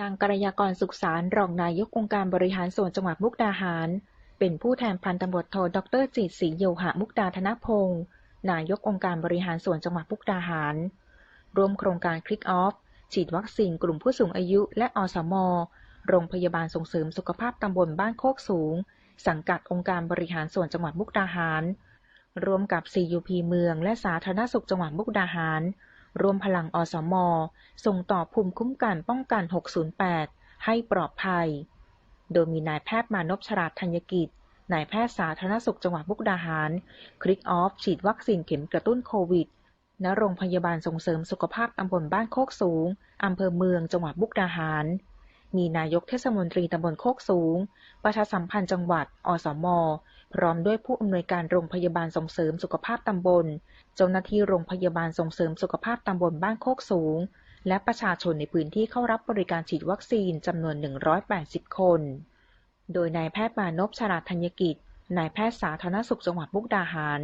นางกรยากรสุขสารรองนายกองค์การบริหารส่วนจังหวัดมุกดาหาร เป็นผู้แทนพันตำรวจโทดรจิตศรีโยหะมุกดาธนพงศ์นายกองค์การบริหารส่วนจังหวัดมุกดาหารร่วมโครงการคลิกออฟฉีดวัคซีนกลุ่มผู้สูงอายุและอสม โรงพยาบาลส่งเสริมสุขภาพตำบลบ้านโคกสูง สังกัดองค์การบริหารส่วนจังหวัดมุกดาหาร ร่วมกับ CUP เมืองและสาธารณสุขจังหวัดมุกดาหาร รวมพลังอสม ส่งต่อภูมิคุ้มกันป้องกัน 608 ให้ปลอดภัย โดยมีนายแพทย์มานพชราธัญกิจ นายแพทย์สาธารณสุขจังหวัดมุกดาหาร คลิกออฟ ฉีดวัคซีนเข็มกระตุ้นโควิด ณ โรงพยาบาลส่งเสริมสุขภาพตำบลบ้านโคกสูง อำเภอเมืองจังหวัดมุกดาหาร มีนายกเทศมนตรีตำบลโคกสูง ประชาสัมพันธ์จังหวัด อสม พร้อมด้วยผู้อำนวยการโรงพยาบาลส่งเสริมสุขภาพตำบล เจ้าหน้าที่โรงพยาบาลส่งเสริมสุขภาพตำบลบ้านโคกสูง และประชาชนในพื้นที่เข้ารับบริการฉีดวัคซีนจำนวน 180 คน โดยนายแพทย์มานพชราธัญกิจ นายแพทย์สาธารณสุขจังหวัดมุกดาหาร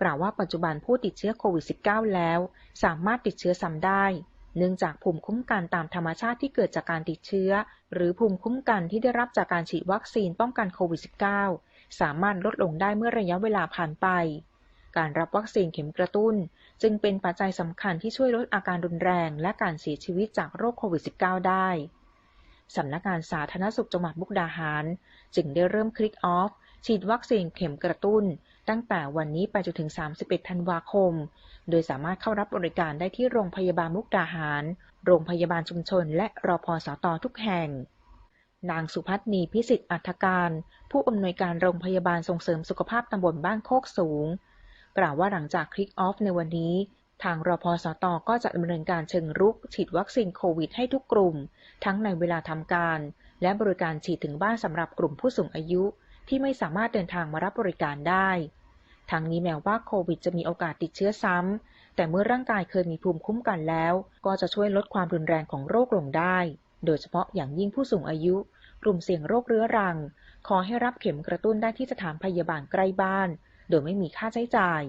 กล่าวว่าปัจจุบันผู้ติดเชื้อโควิด -19 แล้ว สามารถติดเชื้อซ้ำได้ เนื่องจากภูมิคุ้มกันตามธรรมชาติที่เกิดจากการติดเชื้อ หรือภูมิคุ้มกันที่ได้รับจากการฉีดวัคซีนป้องกันโควิด -19 สามารถลดลงได้เมื่อระยะเวลาผ่านไป การรับวัคซีนเข็มกระตุ้น จึงเป็นปัจจัยสำคัญที่ช่วยลดอาการรุนแรง และการเสียชีวิตจากโรคโควิด -19 ได้สำนักงานสาธารณสุขจังหวัดมุกดาหาร จึงได้เริ่มคลิกออฟฉีดวัคซีนเข็มกระตุ้น ตั้งแต่วันนี้ไปจนถึง 31 ธันวาคม โดยสามารถเข้ารับบริการได้ที่โรงพยาบาลมุกดาหาร โรงพยาบาลชุมชน และรอพสตทุกแห่ง นางสุพัฒนีพิสิทธิ์อัฐการ ผู้อำนวยการโรงพยาบาลส่งเสริมสุขภาพตำบลบ้านโคกสูง กล่าวว่าหลังจากคลิกออฟในวันนี้ทางรพสตก็จะดำเนินการเชิงรุก ฉีดวัคซีนโควิดให้ทุกกลุ่ม ทั้งในเวลาทำการ และบริการฉีดถึงบ้านสำหรับกลุ่มผู้สูงอายุ ที่ไม่สามารถเดินทางมารับบริการได้ทั้งนี้แม้ว่าโควิดจะมีโอกาสติดเชื้อซ้ำ แต่เมื่อร่างกายเคยมีภูมิคุ้มกันแล้ว ก็จะช่วยลดความรุนแรงของโรคลงได้ โดยเฉพาะอย่างยิ่งผู้สูงอายุ กลุ่มเสี่ยงโรคเรื้อรัง ขอให้รับเข็มกระตุ้นได้ที่สถานพยาบาลใกล้บ้าน โดยไม่มีค่าใช้จ่าย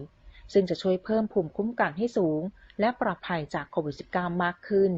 ซึ่งจะช่วยเพิ่มภูมิคุ้มกันให้สูง และปลอดภัยจากโควิด -19 มากขึ้น